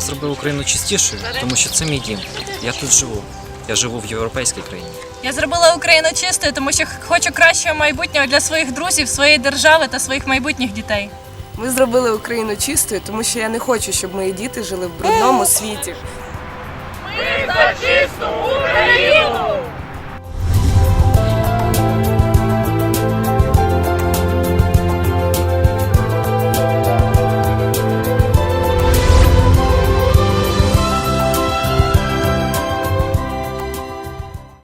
Зробив Україну чистішою, тому що це мій дім. Я тут живу. Я живу в європейській країні. Я зробила Україну чистою, тому що хочу кращого майбутнього для своїх друзів, своєї держави та своїх майбутніх дітей. Ми зробили Україну чистою, тому що я не хочу, щоб мої діти жили в брудному світі. Ми